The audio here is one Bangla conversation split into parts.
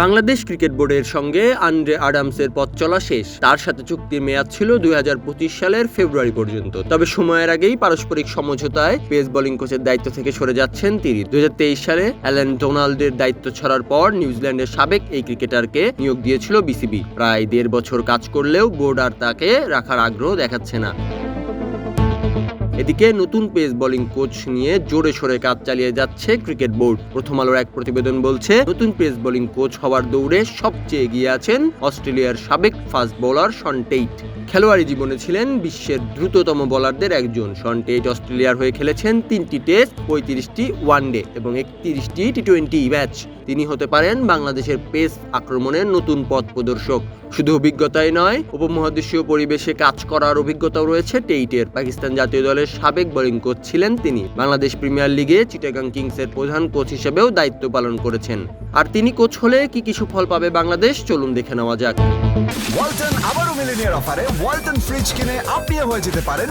বাংলাদেশ ক্রিকেট বোর্ডের সঙ্গে আন্দ্রে আডামসের পথ চলা শেষ। তার সাথে চুক্তির মেয়াদ ছিল দুই হাজার পঁচিশ সালের ফেব্রুয়ারি পর্যন্ত। তবে সময়ের আগেই পারস্পরিক সমঝোতায় পেস বোলিং কোচের দায়িত্ব থেকে সরে যাচ্ছেন তিনি। দুই হাজার তেইশ সালে অ্যালেন ডোনাল্ডের দায়িত্ব ছড়ার পর নিউজিল্যান্ডের সাবেক এই ক্রিকেটারকে নিয়োগ দিয়েছিল বিসিবি। প্রায় দেড় বছর কাজ করলেও বোর্ড আর তাকে রাখার আগ্রহ দেখাচ্ছে না। এদিকে নতুন পেস বোলিং কোচ নিয়ে জোরে সোরে কাজ চালিয়ে যাচ্ছে ক্রিকেট বোর্ড। প্রথম আলোর এক প্রতিবেদন বলছে, নতুন পেস বোলিং কোচ হওয়ার দৌড়ে সবচেয়ে এগিয়ে আছেন অস্ট্রেলিয়ার সাবেক ফাস্ট বোলার শন টেইট। খেলোয়াড়ি জীবনে ছিলেন বিশ্বের দ্রুততম বোলারদের একজন। শন টেইট অস্ট্রেলিয়ার হয়ে খেলেছেন তিনটি টেস্ট, পঁয়ত্রিশটি ওয়ানডে এবং একত্রিশটি টি টোয়েন্টি ম্যাচ। তিনি হতে পারেন বাংলাদেশের পেস আক্রমণের নতুন পথ প্রদর্শক। শুধু অভিজ্ঞতাই নয়, উপমহাদেশীয় পরিবেশে কাজ করার অভিজ্ঞতাও রয়েছে টেইটের। পাকিস্তান জাতীয় দলের সাবেক বোলিং কোচ ছিলেন তিনি। বাংলাদেশ প্রিমিয়ার লিগে চিটাগাং কিংসের প্রধান কোচ হিসেবেও দায়িত্ব পালন করেছেন। আর তিনি কোচ হলে কি কিছু ফল পাবে বাংলাদেশ? চলুন দেখে নেওয়া যাক। ওয়ালটন আবারও মিলিনিয়ার অফারে ওয়ালটন ফ্রিজ কিনে আপনিও হয়ে যেতে পারেন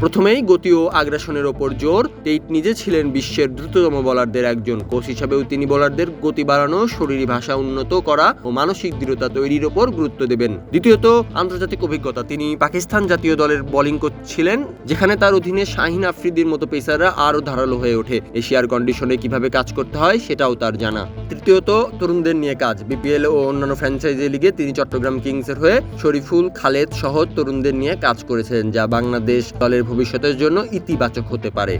প্রথমেই গতি ও আগ্রাসনের ওপর জোর। টেইট নিজে ছিলেন বিশ্বের দ্রুততম বোলারদের একজন কোচ হিসাবেও তিনি বোলারদের গতি বাড়ানো, শরীরী ভাষা উন্নত করা ও মানসিক দৃঢ়তা তৈরির ওপর গুরুত্ব দেবেন। দ্বিতীয়ত, আন্তর্জাতিক অভিজ্ঞতা। তিনি পাকিস্তান জাতীয় দলের বোলিং কোচ ছিলেন, যেখানে তার অধীনে শাহিন আফ্রিদির মতো পেসাররা আরও ধারালো হয়ে ওঠে। এশিয়ার কন্ডিশনে কীভাবে কাজ করতে হয় সেটাও তার জানা। তৃতীয়ত, তরুণদের নিয়ে কাজ। বিপিএল ও অন্যান্য ফ্র্যাঞ্চাইজি লিগে তিনি চট্টগ্রাম কিংসের হয়ে শরীফুল, খালেদ সহ তরুণদের নিয়ে কাজ করেছেন, যা বাংলাদেশ দলের ভবিষ্যতের জন্য ইতিবাচক হতে পারে।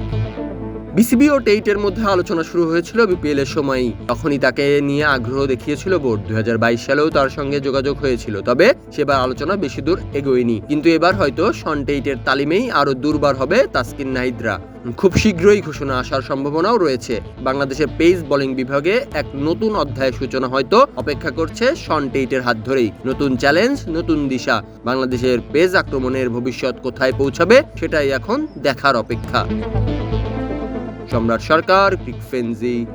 বিসিবি ও টেইটের মধ্যে আলোচনা শুরু হয়েছিল বিপিএল এর সময়ই। তখনই তাকে নিয়ে আগ্রহ দেখিয়েছিল বোর্ড। দুই হাজার বাইশ সালেও তার সঙ্গে যোগাযোগ হয়েছিল, তবে সেবার আলোচনা বেশি দূর এগোয়নি। কিন্তু এবার হয়তো শন টেইটের তালিমেই আরও দুর্বার হবে তাসকিন নাহিদরা। খুব শীঘ্রই ঘোষণা আসার সম্ভাবনাও রয়েছে। বাংলাদেশের পেস বোলিং বিভাগে এক নতুন অধ্যায়ের সূচনা হয়তো অপেক্ষা করছে শন টেইটের হাত ধরেই। নতুন চ্যালেঞ্জ, নতুন দিশা। বাংলাদেশের পেস আক্রমণের ভবিষ্যৎ কোথায় পৌঁছাবে সেটাই এখন দেখার অপেক্ষা। সম্রাট সরকার, ক্রিক ফেন্সি